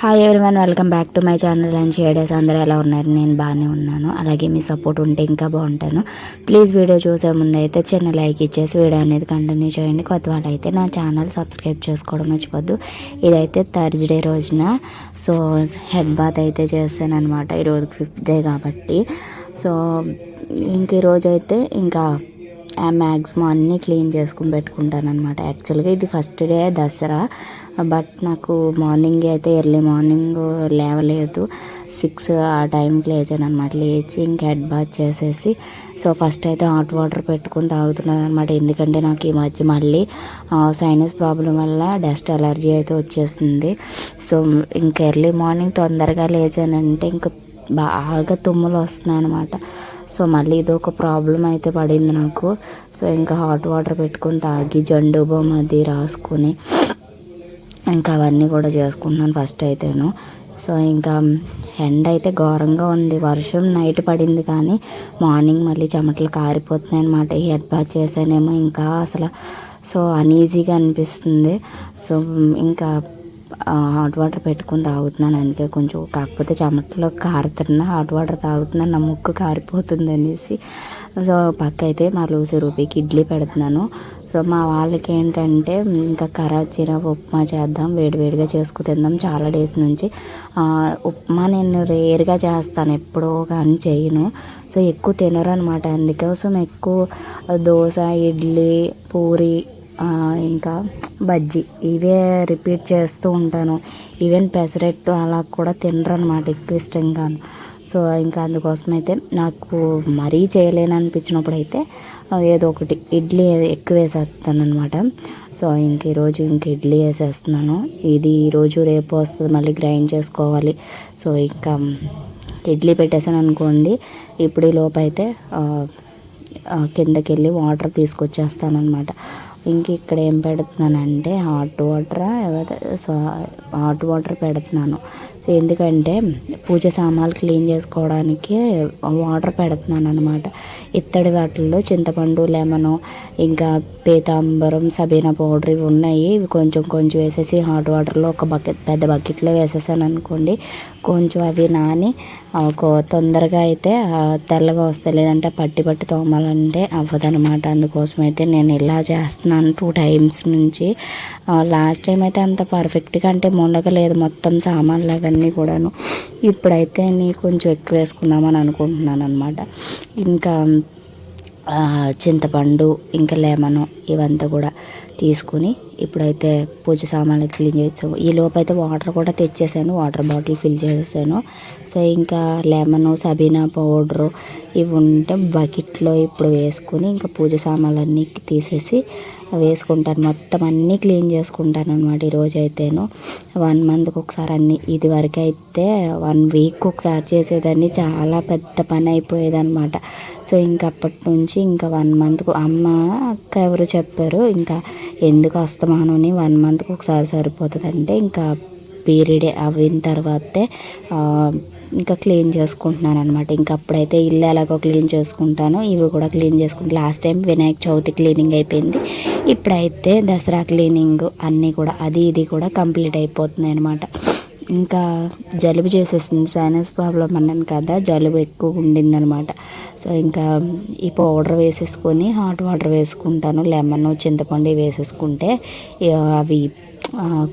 Hi everyone welcome back to my channel and shaders అందరూ ఎలా ఉన్నారు? నేను బాగానే ఉన్నాను. అలాగే మీ సపోర్ట్ ఉంటే ఇంకా బాగుంటాను. ప్లీజ్ వీడియో చూసే ముందు అయితే చిన్న లైక్ ఇచ్చేసి వీడియో అనేది కంటిన్యూ చేయండి. కొత్త వాళ్ళు అయితే నా ఛానల్ సబ్స్క్రైబ్ చేసుకోవడం మర్చిపోద్దు. ఇదైతే థర్స్డే రోజున. సో హెడ్ బాత్ అయితే చేస్తాను అనమాట ఈరోజు ఫిఫ్త్ డే కాబట్టి. సో ఇంక ఈరోజు అయితే ఇంకా మ్యాక్సిమం అన్నీ క్లీన్ చేసుకుని పెట్టుకుంటాను అనమాట యాక్చువల్గా ఇది first day Dasara. Uh, but నాకు మార్నింగ్ అయితే ఎర్లీ మార్నింగ్ లేవలేదు. సిక్స్ ఆ టైంకి లేచాను అనమాట లేచి ఇంక హెడ్ బాత్ చేసేసి సో ఫస్ట్ అయితే హాట్ వాటర్ పెట్టుకుని తాగుతున్నాను అనమాట ఎందుకంటే నాకు ఈ మధ్య మళ్ళీ సైనస్ ప్రాబ్లం వల్ల డస్ట్ అలర్జీ అయితే వచ్చేస్తుంది. సో ఇంక ఎర్లీ మార్నింగ్ తొందరగా లేచానంటే ఇంక బాగా తుమ్ములు వస్తున్నాయి అనమాట సో మళ్ళీ ఇది ఒక ప్రాబ్లం అయితే పడింది నాకు. సో ఇంకా హాట్ వాటర్ పెట్టుకొని తాగి జండు బొమ్మ అది రాసుకొని ఇంకా అవన్నీ కూడా చేసుకుంటున్నాను ఫస్ట్ అయితేను. సో ఇంకా ఎండ అయితే ఘోరంగా ఉంది. వర్షం నైట్ పడింది కానీ మార్నింగ్ మళ్ళీ చెమటలు కారిపోతున్నాయి అనమాట హెడ్ బాత్ చేసానేమో ఇంకా అసలు సో అనీజీగా అనిపిస్తుంది. సో ఇంకా హాట్ వాటర్ పెట్టుకుని తాగుతున్నాను అందుకే కొంచెం. కాకపోతే చెమటలో కారుతున్నా హాట్ వాటర్ తాగుతున్నాను నా ముక్కు కారిపోతుంది అనేసి. సో పక్క అయితే మా లూసి రూపీకి ఇడ్లీ పెడుతున్నాను. సో మా వాళ్ళకి ఏంటంటే ఇంకా కరాచీర ఉప్మా చేద్దాం వేడివేడిగా చేసుకు తిందాం చాలా డేస్ నుంచి. ఉప్మా నేను రేర్గా చేస్తాను ఎప్పుడో కానీ చేయను. సో ఎక్కువ తినరు అనమాట అందుకోసం ఎక్కువ దోశ ఇడ్లీ పూరి ఇంకా బజ్జీ ఇవే రిపీట్ చేస్తూ ఉంటాను. ఈవెన్ పెసరెట్టు అలా కూడా తినరు అనమాట ఎక్కువ ఇష్టంగాను. సో ఇంకా అందుకోసం అయితే నాకు మరీ చేయలేను అనిపించినప్పుడు అయితే ఏదో ఒకటి ఇడ్లీ ఎక్కువ వేసేస్తాను అనమాట సో ఇంక ఈరోజు ఇంక ఇడ్లీ వేసేస్తున్నాను. ఇది ఈరోజు రేపు వస్తుంది మళ్ళీ గ్రైండ్ చేసుకోవాలి. సో ఇంకా ఇడ్లీ పెట్టేసాను అనుకోండి ఇప్పుడు ఈ లోపు అయితే కిందకి వెళ్ళి వాటర్ తీసుకొచ్చేస్తాను అనమాట ఇంక ఇక్కడ ఏం పెడుతున్నానంటే hot water so hot water పెడుతున్నాను. సో ఎందుకంటే పూజ సామాన్లు క్లీన్ చేసుకోవడానికి వాటర్ పెడుతున్నాను అనమాట ఇత్తడి వాటిల్లో చింతపండు లెమను ఇంకా పీతాంబరం సబీనా పౌడర్ ఇవి ఉన్నాయి. ఇవి కొంచెం కొంచెం వేసేసి హాట్ వాటర్లో ఒక బకెట్ పెద్ద బకెట్లో వేసేసాను అనుకోండి కొంచెం అవి నాని తొందరగా అయితే తెల్లగా వస్తాయి. లేదంటే పట్టి పట్టి తోమాలంటే అవ్వదనమాట అందుకోసం అయితే నేను ఇలా చేస్తున్నాను టూ టైమ్స్ నుంచి. లాస్ట్ టైం అయితే అంత పర్ఫెక్ట్గా అంటే మొండగలేదు మొత్తం సామాన్లు అవన్నీ కూడాను. ఇప్పుడైతే నీ కొంచెం ఎక్కువ వేసుకుందామని అనుకుంటున్నాను అనమాట ఇంకా చింతపండు ఇంకా లెమను ఇవంతా కూడా తీసుకుని ఇప్పుడైతే పూజ సామాన్లు క్లీన్ చేసాము ఈ లోపైతే అయితే వాటర్ కూడా తెచ్చేసాను వాటర్ బాటిల్ ఫిల్ చేసేసాను. సో ఇంకా లెమన్ సబీనా పౌడరు ఇవి ఉంటే బకెట్లో ఇప్పుడు వేసుకుని ఇంకా పూజ సామాన్లు అన్నీ తీసేసి వేసుకుంటాను. మొత్తం అన్నీ క్లీన్ చేసుకుంటాను అనమాట ఈరోజు అయితేను వన్ మంత్కి ఒకసారి అన్ని ఇది వరకు అయితే వన్ వీక్ ఒకసారి చేసేదాన్ని. చాలా పెద్ద పని అయిపోయేది అనమాట సో ఇంక అప్పటి నుంచి ఇంకా వన్ మంత్కు అమ్మ అక్క ఎవరు చెప్పారు ఇంకా ఎందుకు అస్తమానని వన్ మంత్కి ఒకసారి సరిపోతుంది అంటే ఇంకా పీరియడ్ అయిన తర్వాతే ఇంకా క్లీన్ చేసుకుంటున్నాను అనమాట ఇంకా అప్పుడైతే ఇల్లు ఎలాగో క్లీన్ చేసుకుంటాను ఇవి కూడా క్లీన్ చేసుకుంటాను last time Vinayaka Chavithi cleaning అయిపోయింది. ఇప్పుడైతే దసరా క్లీనింగ్ అన్నీ కూడా అది ఇది కూడా కంప్లీట్ అయిపోతున్నాయి అనమాట ఇంకా జలుబు చేసేసింది సైనస్ ప్రాబ్లం అన్నాను కదా జలుబు ఎక్కువ ఉండిందనమాట సో ఇంకా ఈ పౌడర్ వేసేసుకొని హాట్ వాటర్ వేసుకుంటాను. లెమన్ చింతపండు వేసేసుకుంటే అవి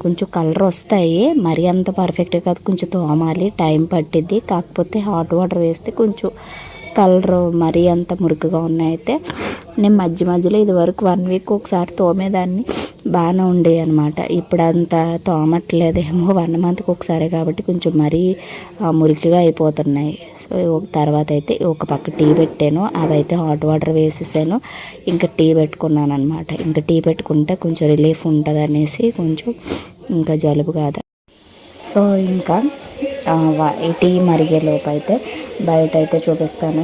కొంచెం కలర్ వస్తాయి. మరి అంత పర్ఫెక్ట్గా కాదు. కొంచెం తోమాలి. టైం పట్టిద్ది. కాకపోతే హాట్ వాటర్ వేస్తే కొంచెం కలర్ మరీ అంత మురికిగా ఉన్నాయితే నేను మధ్య మధ్యలో ఇది వరకు వన్ వీక్ ఒకసారి తోమేదాన్ని బాగానే ఉండేవి అనమాట ఇప్పుడు అంత తోమట్లేదేమో వన్ మంత్కి ఒకసారి కాబట్టి కొంచెం మరీ మురికిగా అయిపోతున్నాయి. సో తర్వాత అయితే ఒక పక్క టీ పెట్టాను. అవైతే హాట్ వాటర్ వేసేసాను. ఇంకా టీ పెట్టుకున్నాను అనమాట ఇంకా టీ పెట్టుకుంటే కొంచెం రిలీఫ్ ఉంటుంది అనేసి కొంచెం ఇంకా జలుబు కాదు. సో ఇంకా టీ మరిగేలోపు అయితే బయట అయితే చూపిస్తాను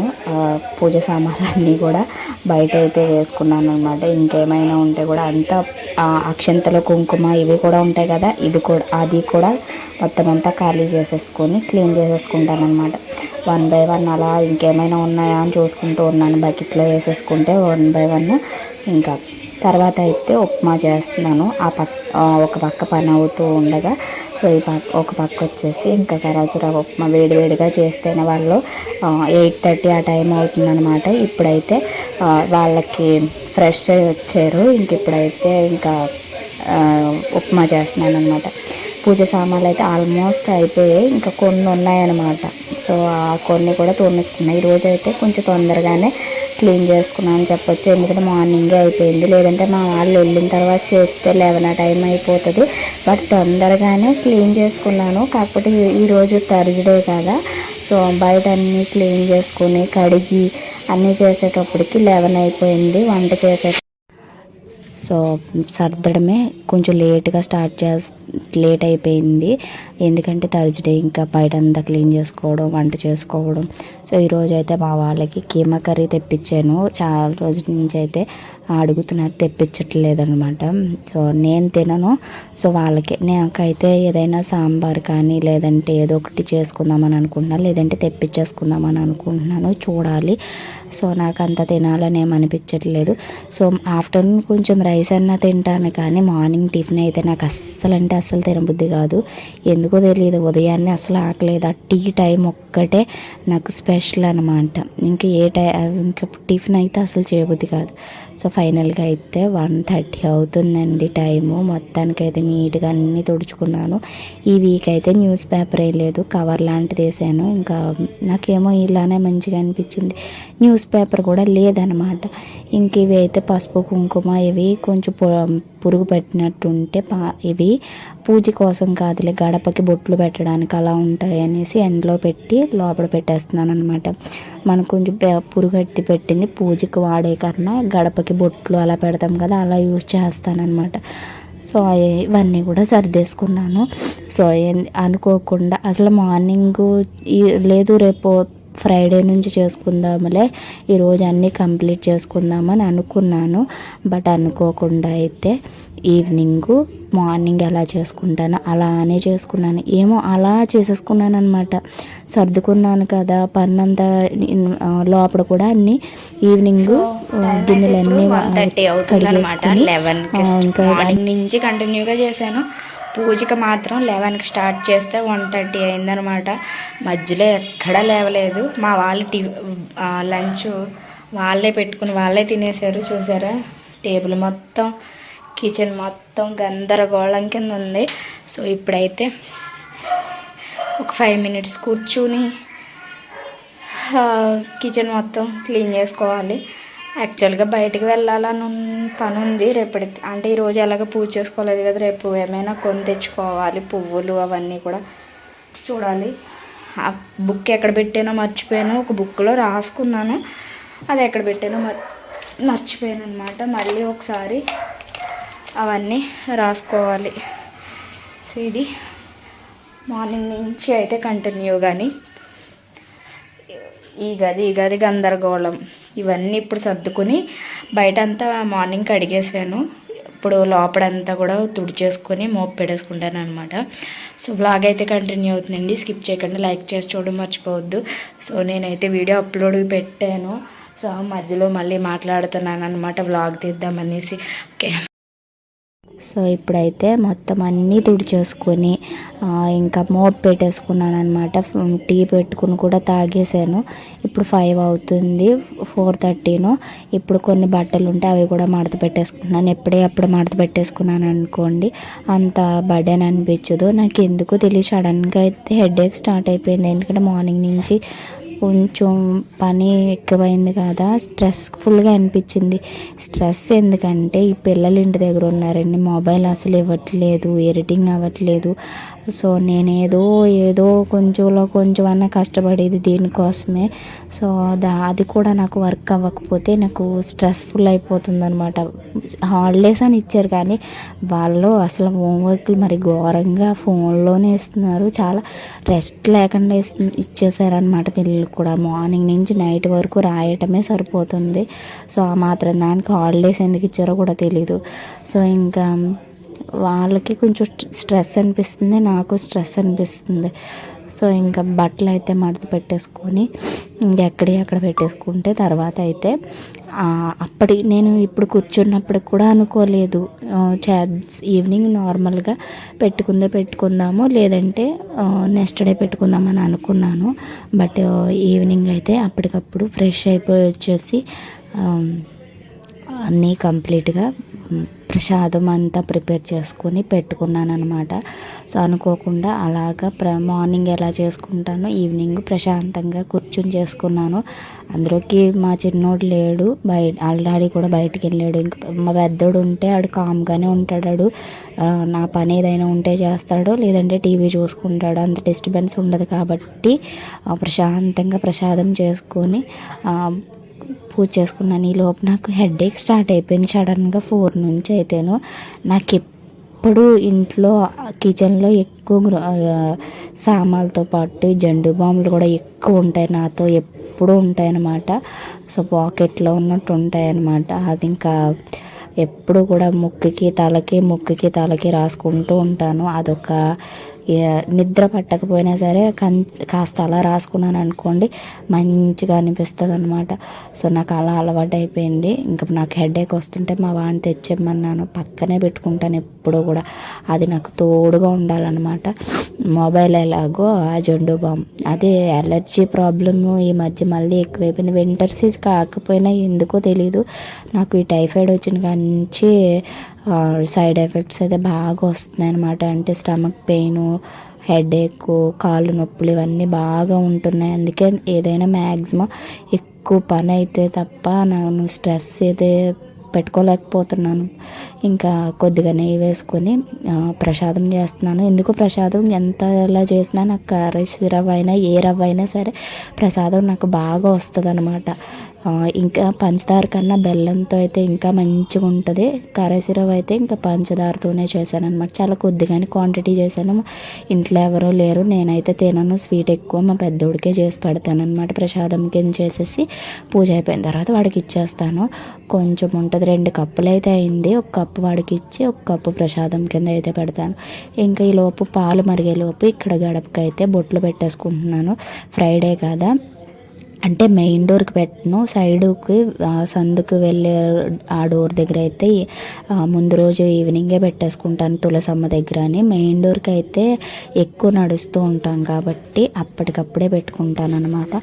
పూజ సామాన్లన్నీ కూడా బయట అయితే వేసుకున్నాను అనమాట ఇంకేమైనా ఉంటే కూడా అంతా అక్షంతల కుంకుమ ఇవి కూడా ఉంటాయి కదా ఇది కూడా అది కూడా మొత్తం అంతా ఖాళీ చేసేసుకొని క్లీన్ చేసేసుకుంటాను అనమాట వన్ బై వన్ అలా ఇంకేమైనా ఉన్నాయా అని చూసుకుంటూ ఉన్నాను. బకెట్లో వేసేసుకుంటే వన్ బై వన్ ఇంకా తర్వాత అయితే ఉప్మా చేస్తున్నాను. ఆ పక్క ఒక పక్క పని అవుతూ ఉండగా సో ఈ పక్క ఒక పక్క వచ్చేసి ఇంకా కరాచురా ఉప్మా వేడివేడిగా చేస్తేనే వాళ్ళు ఎయిట్ థర్టీ ఆ టైం అవుతుందన్నమాట. ఇప్పుడైతే వాళ్ళకి ఫ్రెష్ అయ్యి వచ్చారు. ఇంక ఇప్పుడైతే ఇంకా ఉప్మా చేస్తున్నాను అనమాట పూజ సామాన్లు అయితే ఆల్మోస్ట్ అయిపోయాయి. ఇంకా కొన్ని ఉన్నాయన్నమాట. సో ఆ కొన్ని కూడా తోమిస్తున్నాయి ఈరోజు అయితే కొంచెం తొందరగానే క్లీన్ చేసుకున్నాను చెప్పొచ్చు. ఎందుకంటే మార్నింగే అయిపోయింది. లేదంటే మా వాళ్ళు వెళ్ళిన తర్వాత చేస్తే లెవెన్ ఆ టైం అయిపోతుంది. బట్ తొందరగానే క్లీన్ చేసుకున్నాను. కాకపోతే ఈరోజు థర్స్డే కదా. సో బయట అన్నీ క్లీన్ చేసుకుని కడిగి అన్నీ చేసేటప్పటికి లెవెన్ అయిపోయింది వంట చేసే సో సర్దడమే కొంచెం లేట్గా స్టార్ట్ చేస్ లేట్ అయిపోయింది. ఎందుకంటే థర్స్డే ఇంకా బయట అంతా క్లీన్ చేసుకోవడం వంట చేసుకోవడం. సో ఈరోజు అయితే మా వాళ్ళకి కీమా కర్రీ తెప్పించాను. చాలా రోజుల నుంచి అయితే అడుగుతున్నారు తెప్పించట్లేదు అనమాట సో నేను తినను. సో వాళ్ళకి నాకైతే ఏదైనా సాంబార్ కానీ లేదంటే ఏదో ఒకటి చేసుకుందామని అనుకుంటున్నాను లేదంటే తెప్పించేసుకుందామని అనుకుంటున్నాను. చూడాలి. సో నాకు అంత తినాలని ఏమనిపించట్లేదు సో ఆఫ్టర్నూన్ కొంచెం రైస్ అన్నా తింటాను కానీ మార్నింగ్ టిఫిన్ అయితే నాకు అస్సలు అంటే అస్సలు తినబుద్ధి కాదు. ఎందుకో తెలియదు ఉదయాన్నే అసలు ఆకలేదు. ఆ టీ టైం ఒక్కటే నాకు స్పెషల్ అనమాట ఇంకా ఏ టై ఇంకా టిఫిన్ అయితే అసలు చేయబుద్ధి కాదు. సో ఫైనల్గా అయితే వన్ థర్టీ అవుతుందండి టైము. మొత్తానికైతే నీట్గా అన్నీ తుడుచుకున్నాను. ఈ వీక్ అయితే న్యూస్ పేపర్ వేయలేదు కవర్ లాంటిది వేసాను. ఇంకా నాకేమో ఇలానే మంచిగా అనిపించింది. న్యూస్ పేపర్ కూడా లేదనమాట. ఇంక ఇవి అయితే పసుపు కుంకుమ ఇవి కొంచెం పు- పురుగు పెట్టినట్టుంటే పా ఇవి పూజ కోసం కాదులే గడపకి బొట్లు పెట్టడానికి అలా ఉంటాయి అనేసి ఎండలో పెట్టి లోపల పెట్టేస్తున్నాను అనమాట మనకు కొంచెం పురుగట్టి పెట్టింది. పూజకి వాడే కన్నా గడపకి బొట్లు అలా పెడతాం కదా అలా యూజ్ చేస్తానన్నమాట. సో ఇవన్నీ కూడా సర్దేసుకున్నాను. సో ఏం- అనుకోకుండా అసలు మార్నింగ్ ఈ- లేదు రేపు ఫ్రైడే నుంచి చేసుకుందాములే. ఈరోజు అన్నీ కంప్లీట్ చేసుకుందామని అనుకున్నాను. బట్ అనుకోకుండా అయితే ఈవినింగ్ మార్నింగ్ ఎలా చేసుకుంటానో అలానే చేసుకున్నాను. ఏమో అలా చేసేసుకున్నాను అనమాట సర్దుకున్నాను కదా పని అంతా ఆ, లోపల కూడా అన్ని ఈవినింగ్ గిన్నెలన్నీ కడిగేసుకుని, ఇంకా నుంచి కంటిన్యూగా చేశాను. పూజకి మాత్రం లెవెన్కి స్టార్ట్ చేస్తే వన్ థర్టీ అయిందనమాట. మధ్యలో ఎక్కడా లేవలేదు. మా వాళ్ళు టీ లంచ్ వాళ్ళే పెట్టుకుని వాళ్ళే తినేశారు. చూసారా? టేబుల్ మొత్తం కిచెన్ మొత్తం గందరగోళం కింద ఉంది. సో ఇప్పుడైతే ఒక ఫైవ్ మినిట్స్ కూర్చుని కిచెన్ మొత్తం క్లీన్ చేసుకోవాలి. యాక్చువల్గా బయటికి వెళ్ళాలని పని ఉంది రేపటికి. అంటే ఈరోజు ఎలాగ పూజ చేసుకోలేదు కదా రేపు ఏమైనా కొని తెచ్చుకోవాలి పువ్వులు అవన్నీ కూడా చూడాలి. ఆ బుక్ ఎక్కడ పెట్టానో మర్చిపోయాను ఒక బుక్లో రాసుకున్నాను. అది ఎక్కడ పెట్టానో మర్చిపోయాను అనమాట మళ్ళీ ఒకసారి అవన్నీ రాసుకోవాలి. సో ఇది మార్నింగ్ నుంచి అయితే కంటిన్యూ కానీ ఈ గది ఈ గది గందరగోళం. ఇవన్నీ ఇప్పుడు సర్దుకుని బయట అంతా మార్నింగ్ కడిగేసాను ఇప్పుడు లోపడంతా కూడా తుడిచేసుకొని మోపు పెట్టేసుకుంటాను అనమాట సో బ్లాగ్ అయితే కంటిన్యూ అవుతుందండి. స్కిప్ చేయకుండా. లైక్ చేసి చూడడం మర్చిపోవద్దు. సో నేనైతే వీడియో అప్లోడ్ పెట్టాను. సో మధ్యలో మళ్ళీ మాట్లాడుతున్నాను అనమాట వ్లాగ్ తీద్దామనేసి. ఓకే సో ఇప్పుడైతే మొత్తం అన్నీ తుడిచేసుకొని ఇంకా మోప్ పెట్టేసుకున్నాను అనమాట టీ పెట్టుకుని కూడా తాగేసాను. ఇప్పుడు ఫైవ్ అవుతుంది ఫోర్ థర్టీను. ఇప్పుడు కొన్ని బట్టలు ఉంటే అవి కూడా మడత పెట్టేసుకున్నాను ఎప్పుడే అప్పుడు మడత పెట్టేసుకున్నాను అనుకోండి అంత బర్డెన్ అనిపించదు. నాకు ఎందుకో తెలియదు సడన్గా అయితే హెడేక్ స్టార్ట్ అయిపోయింది. ఎందుకంటే మార్నింగ్ నుంచి కొంచెం పని ఎక్కువైంది కదా స్ట్రెస్ఫుల్గా అనిపించింది. స్ట్రెస్ ఎందుకంటే ఈ పిల్లలు ఇంటి దగ్గర ఉన్నారండి. మొబైల్ అసలు ఇవ్వట్లేదు ఎడిటింగ్ అవ్వట్లేదు. సో నేనేదో ఏదో కొంచెంలో కొంచెం అన్న కష్టపడేది దీనికోసమే. సో దా అది కూడా నాకు వర్క్ అవ్వకపోతే నాకు స్ట్రెస్ఫుల్ అయిపోతుంది అనమాట హాలిడేస్ అని ఇచ్చారు కానీ వాళ్ళు అసలు హోంవర్క్లు మరి ఘోరంగా ఫోన్లోనే ఇస్తున్నారు. చాలా రెస్ట్ లేకుండా ఇస్తు ఇచ్చేసారనమాట పిల్లలు కూడా. మార్నింగ్ నుంచి నైట్ వరకు రాయటమే సరిపోతుంది. సో ఆ మాత్రం దానికి హాలిడేస్ ఎందుకు ఇచ్చారో కూడా తెలీదు. సో ఇంకా వాళ్ళకి కొంచెం స్ట్రెస్ అనిపిస్తుంది నాకు స్ట్రెస్ అనిపిస్తుంది. సో ఇంకా బట్టలు అయితే మడత పెట్టేసుకొని ఇంకెక్కడి అక్కడ పెట్టేసుకుంటే తర్వాత అయితే అప్పటి నేను ఇప్పుడు కూర్చున్నప్పుడు కూడా అనుకోలేదు. ఆ, చే ఈవినింగ్ నార్మల్గా పెట్టుకుందే పెట్టుకుందాము లేదంటే నెక్స్ట్ డే పెట్టుకుందామని అనుకున్నాను. బట్ ఈవినింగ్ అయితే అప్పటికప్పుడు ఫ్రెష్ అయిపోయి వచ్చేసి అన్నీ కంప్లీట్గా ప్రసాదం అంతా ప్రిపేర్ చేసుకొని పెట్టుకున్నాను అనమాట సో అనుకోకుండా అలాగా ప్ర మార్నింగ్ ఎలా చేసుకుంటానో ఈవినింగ్ ప్రశాంతంగా కూర్చుని చేసుకున్నాను. అందులోకి మా చిన్నోడు లేడు బయట ఆల్రెడీ కూడా బయటికి వెళ్ళాడు. ఇంక మా పెద్దోడు ఉంటే ఆడు కామ్గానే ఉంటాడు నా పని ఏదైనా ఉంటే చేస్తాడు లేదంటే టీవీ చూసుకుంటాడు అంత డిస్టర్బెన్స్ ఉండదు కాబట్టి ప్రశాంతంగా ప్రసాదం చేసుకొని పూజ చేసుకున్నాను. ఈ లోపు నాకు హెడేక్ స్టార్ట్ అయిపోయింది సడన్గా ఫోర్ నుంచి అయితేను. నాకు ఎప్పుడు ఇంట్లో కిచెన్లో ఎక్కువ సామాన్లతో పాటు జండు బాంబులు కూడా ఎక్కువ ఉంటాయి నాతో ఎప్పుడు ఉంటాయన్నమాట. సో పాకెట్లో ఉన్నట్టు ఉంటాయన్నమాట. అది ఇంకా ఎప్పుడు కూడా ముక్కుకి తలకి ముక్కుకి తలకి రాసుకుంటూ ఉంటాను. అదొక నిద్ర పట్టకపోయినా సరే కన్ కాస్త అలా రాసుకున్నాను అనుకోండి మంచిగా అనిపిస్తుంది అనమాట సో నాకు అలా అలవాటు అయిపోయింది ఇంకా నాకు హెడేక్ వస్తుంటే మా వాడిని తెచ్చేయమన్నాను. పక్కనే పెట్టుకుంటాను ఎప్పుడూ కూడా. అది నాకు తోడుగా ఉండాలన్నమాట. మొబైల్ ఎలాగో ఆ జండు బామ్ అదే ఎలర్జీ ప్రాబ్లమ్ ఈ మధ్య మళ్ళీ ఎక్కువైపోయింది. వింటర్ సీజ్ కాకపోయినా ఎందుకో తెలియదు నాకు ఈ టైఫాయిడ్ వచ్చిన కాడి నుంచి సైడ్ ఎఫెక్ట్స్ అయితే బాగా వస్తున్నాయి అనమాట అంటే స్టమక్ పెయిన్ హెడేక్ కాళ్ళు నొప్పులు ఇవన్నీ బాగా ఉంటున్నాయి. అందుకే ఏదైనా మ్యాక్సిమం ఎక్కువ పని అయితే తప్ప నేను స్ట్రెస్ అయితే పెట్టుకోలేకపోతున్నాను. ఇంకా కొద్దిగా నెయ్యి వేసుకొని ప్రసాదం చేస్తున్నాను. ఎందుకు ప్రసాదం? ఎంత ఎలా చేసినా నాకు కర్రీస్ రవ్వ అయినా ఏ రవ్వ అయినా సరే ప్రసాదం నాకు బాగా వస్తుంది అనమాట ఇంకా పంచదార కన్నా బెల్లంతో అయితే ఇంకా మంచిగా ఉంటుంది. కర్రీసిరవ్ అయితే ఇంకా పంచదారతోనే చేశాను అనమాట చాలా కొద్దిగానే క్వాంటిటీ చేశాను. ఇంట్లో ఎవరో లేరు. నేనైతే తినను. స్వీట్ ఎక్కువ మా పెద్దోడికే చేసి పెడతాను అనమాట ప్రసాదం కింద చేసేసి పూజ అయిపోయిన తర్వాత వాడికి ఇచ్చేస్తాను. కొంచెం ఉంటుంది. రెండు కప్పులు అయితే అయింది. ఒక కప్పు వాడికి ఇచ్చి ఒక కప్పు ప్రసాదం కింద అయితే పెడతాను. ఇంకా ఈ లోపు పాలు మరిగే లోపు ఇక్కడ గడపకైతే బొట్లు పెట్టేసుకుంటున్నాను. ఫ్రైడే కదా. అంటే మెయిన్ డోర్కి పెట్టను. సైడ్కి సందుకు వెళ్ళే ఆ డోర్ దగ్గర అయితే ముందు రోజు ఈవినింగే పెట్టేసుకుంటాను తులసమ్మ దగ్గర అని. మెయిన్ డోర్కి అయితే ఎక్కువ నడుస్తూ ఉంటాం కాబట్టి అప్పటికప్పుడే పెట్టుకుంటాను అనమాట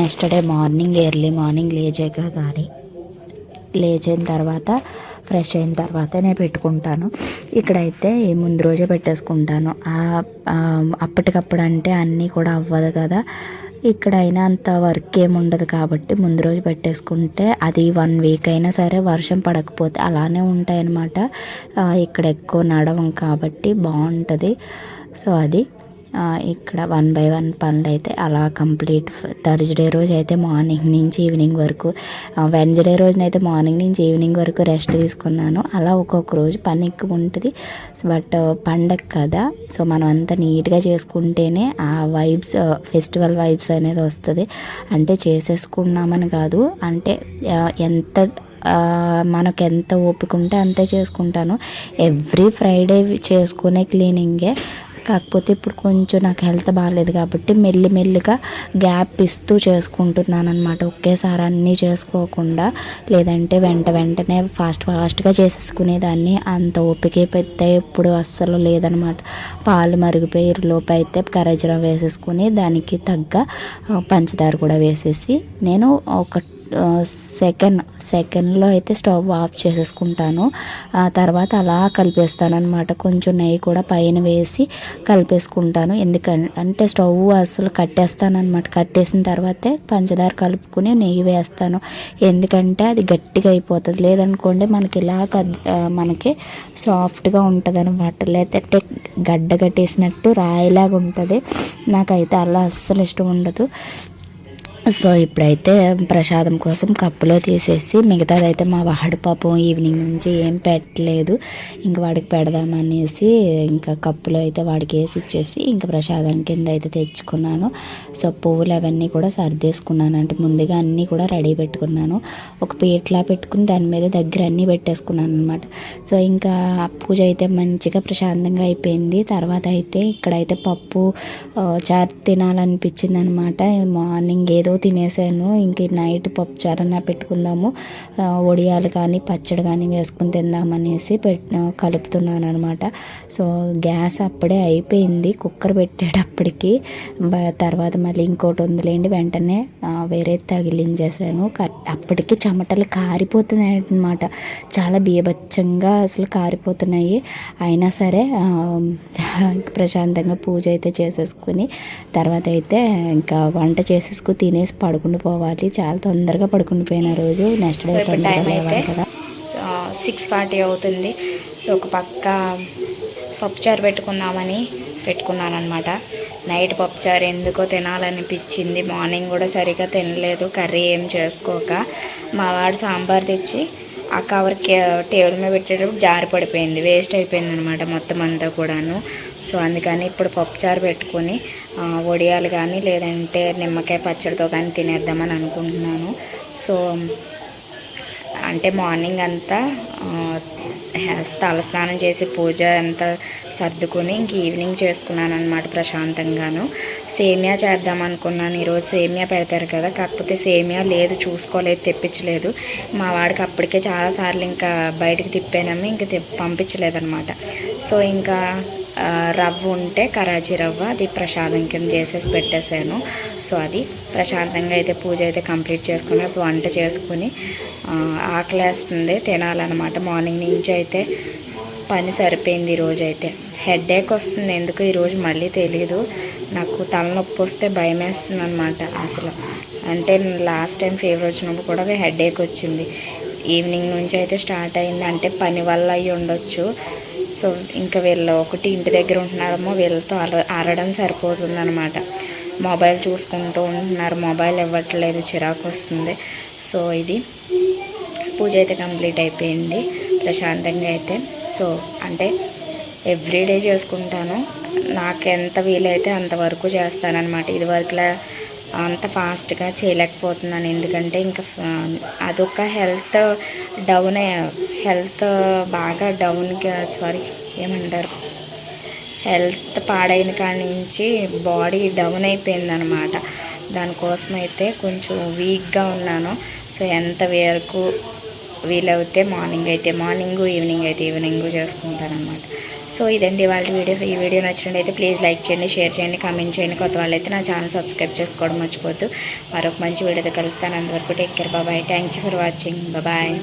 next day morning early morning లేచాక కానీ లేచిన తర్వాత ఫ్రెష్ అయిన తర్వాత నేను పెట్టుకుంటాను. ఇక్కడైతే ముందు రోజే పెట్టేసుకుంటాను. అప్పటికప్పుడు అంటే అన్నీ కూడా అవ్వదు కదా. ఇక్కడ అయినా అంత వర్క్ ఏమి ఉండదు కాబట్టి ముందు రోజు పెట్టేసుకుంటే అది వన్ వీక్ అయినా సరే వర్షం పడకపోతే అలానే ఉంటాయి అన్నమాట ఇక్కడ ఎక్కువ నడవం కాబట్టి బాగుంటుంది. సో అది ఇక్కడ వన్ బై వన్ పనులు అయితే అలా కంప్లీట్. థర్స్డే రోజు అయితే మార్నింగ్ నుంచి ఈవినింగ్ వరకు వెన్స్డే రోజునైతే మార్నింగ్ నుంచి ఈవినింగ్ వరకు రెస్ట్ తీసుకున్నాను. అలా ఒక్కొక్క రోజు పని ఎక్కువ ఉంటుంది. బట్ పండగ కదా సో మనం అంతా నీట్గా చేసుకుంటేనే ఆ వైబ్స్ ఫెస్టివల్ వైబ్స్ అనేది వస్తుంది. అంటే చేసేసుకున్నామని కాదు అంటే ఎంత మనకు ఎంత ఓపిక ఉంటే అంతే చేసుకుంటాను. ఎవ్రీ ఫ్రైడే చేసుకునే క్లీనింగే. కాకపోతే ఇప్పుడు కొంచెం నాకు హెల్త్ బాగాలేదు కాబట్టి మెల్లి మెల్లిగా గ్యాప్ ఇస్తూ చేసుకుంటున్నాను అనమాట ఒకేసారి అన్నీ చేసుకోకుండా లేదంటే వెంట వెంటనే ఫాస్ట్ ఫాస్ట్గా చేసేసుకునేదాన్ని. అంత ఓపిక పెద్ద ఇప్పుడు అస్సలు లేదనమాట పాలు మరిగిపోయి లోపు అయితే కరేజరం వేసేసుకుని దానికి తగ్గ పంచదార కూడా వేసేసి నేను ఒక సెకండ్ సెకండ్లో అయితే స్టవ్ ఆఫ్ చేసేసుకుంటాను. ఆ తర్వాత అలా కలిపేస్తాను అనమాట కొంచెం నెయ్యి కూడా పైన వేసి కలిపేసుకుంటాను. ఎందుకంటే అంటే స్టవ్ అసలు కట్టేస్తాను అనమాట కట్టేసిన తర్వాతే పంచదార కలుపుకుని నెయ్యి వేస్తాను. ఎందుకంటే అది గట్టిగా అయిపోతుంది. లేదనుకోండి మనకి ఇలా మనకి సాఫ్ట్గా ఉంటుంది అనమాట లేదంటే గడ్డ కట్టేసినట్టు రాయిలాగా ఉంటుంది. నాకైతే అలా అస్సలు ఇష్టం ఉండదు. సో ఇప్పుడైతే ప్రసాదం కోసం కప్పులో తీసేసి మిగతాదైతే మా వాడి పాపం ఈవినింగ్ నుంచి ఏం పెట్టలేదు. ఇంక వాడికి పెడదామనేసి ఇంకా కప్పులో అయితే వాడికి వేసి ఇచ్చేసి ఇంకా ప్రసాదం కింద అయితే తెచ్చుకున్నాను. సో పువ్వులు అవన్నీ కూడా సర్దేసుకున్నాను. అంటే ముందుగా అన్నీ కూడా రెడీ పెట్టుకున్నాను. ఒక పీట్లా పెట్టుకుని దాని మీద దగ్గర అన్నీ పెట్టేసుకున్నాను అనమాట సో ఇంకా పూజ అయితే మంచిగా ప్రశాంతంగా అయిపోయింది. తర్వాత అయితే ఇక్కడైతే పప్పు చారు తినాలనిపించింది అనమాట మార్నింగ్ ఏదో తినేసాను. ఇంక నైట్ పప్పు పెట్టుకుందాము. వడియాలు కానీ పచ్చడి కానీ వేసుకుని తిందామనేసి పెట్ కలుపుతున్నాను అనమాట సో గ్యాస్ అప్పుడే అయిపోయింది. కుక్కర్ పెట్టేటప్పటికి తర్వాత మళ్ళీ ఇంకోటి ఉందిలేండి వెంటనే వేరే తగిలించేసాను. క- అప్పటికి చెమటలు కారిపోతున్నాయి అనమాట చాలా బీభత్సంగా అసలు కారిపోతున్నాయి. అయినా సరే ప్రశాంతంగా పూజ అయితే చేసేసుకుని తర్వాత అయితే ఇంకా వంట చేసేసుకుని తినేసి పడుకుని పోవాలి. చాలా తొందరగా పడుకుని పోయిన రోజు నెక్స్ట్ డే టైం అయితే సిక్స్ ఫార్టీ అవుతుంది. సో ఒక పక్క పప్పుచారు పెట్టుకుందామని పెట్టుకున్నాను అనమాట నైట్ పప్పుచారు ఎందుకో తినాలనిపించింది. మార్నింగ్ కూడా సరిగా తినలేదు. కర్రీ ఏం చేసుకోక మా వాడు సాంబార్ తెచ్చి ఆ కవర్ టేబుల్ మీద పెట్టేటప్పుడు జారి పడిపోయింది. వేస్ట్ అయిపోయింది అనమాట మొత్తం అంతా కూడాను. సో అందుకని ఇప్పుడు పప్పుచారు పెట్టుకొని వడియాలు కానీ లేదంటే నిమ్మకాయ పచ్చడితో కానీ తినేద్దామని అనుకుంటున్నాను. సో అంటే మార్నింగ్ అంతా తలస్నానం చేసి పూజ అంతా సర్దుకుని ఇంక ఈవినింగ్ చేసుకున్నాను అనమాట ప్రశాంతంగాను. సేమియా చేద్దాం అనుకున్నాను. ఈరోజు సేమియా పెడతారు కదా కాకపోతే సేమియా లేదు చూసుకోలేదు తెప్పించలేదు. మా వాడికి అప్పటికే చాలాసార్లు ఇంకా బయటికి తిప్పానమ్మి ఇంక తిప్- పంపించలేదన్నమాట. సో ఇంకా రవ్వ ఉంటే కరాచీ రవ్వ అది ప్రసాదం కింద చేసేసి పెట్టేశాను సో అది ప్రశాంతంగా అయితే పూజ అయితే కంప్లీట్ చేసుకుని ఇప్పుడు వంట చేసుకుని ఆకలేస్తుంది తినాలన్నమాట. మార్నింగ్ నుంచి అయితే పని సరిపోయింది ఈరోజు అయితే హెడేక్ వస్తుంది ఎందుకు ఈరోజు మళ్ళీ తెలియదు నాకు తలనొప్పి వస్తే భయం వేస్తుంది అనమాట అసలు. అంటే లాస్ట్ టైం ఫీవర్ వచ్చినప్పుడు కూడా హెడేక్ వచ్చింది. ఈవినింగ్ నుంచి అయితే స్టార్ట్ అయింది. అంటే పని వల్ల అయి ఉండొచ్చు సో ఇంకా వీళ్ళు ఒకటి ఇంటి దగ్గర ఉంటున్నారేమో వీళ్ళతో అర ఆడడం సరిపోతుందనమాట మొబైల్ చూసుకుంటూ ఉంటున్నారు మొబైల్ ఇవ్వట్లేదు చిరాకు వస్తుంది. సో ఇది పూజ అయితే కంప్లీట్ అయిపోయింది ప్రశాంతంగా అయితే. సో అంటే ఎవ్రీడే చేసుకుంటాను. నాకు ఎంత వీలైతే అంతవరకు చేస్తానన్నమాట. ఇదివరకులా అంత ఫాస్ట్గా చేయలేకపోతున్నాను. ఎందుకంటే ఇంకా అదొక హెల్త్ డౌన్ హెల్త్ బాగా డౌన్గా సారీ ఏమంటారు? హెల్త్ పాడైన కాడి నుంచి బాడీ డౌన్ అయిపోయింది అనమాట దానికోసం అయితే కొంచెం వీక్గా ఉన్నాను. సో ఎంత వీలైతే వీలవుతే మార్నింగ్ అయితే మార్నింగ్ ఈవినింగ్ అయితే ఈవినింగ్ చేసుకుంటారనమాట సో ఇదండి వాళ్ళ వీడియో. ఈ వీడియో నచ్చినట్టయితే ప్లీజ్ లైక్ చేయండి షేర్ చేయండి కామెంట్ చేయండి. కొత్త వాళ్ళైతే నా ఛానల్ సబ్స్క్రైబ్ చేసుకోవడం మర్చిపోద్దు మరొక మంచి వీడియోతో కలుస్తాను. అంతవరకు take care. Bye bye thank you for watching bye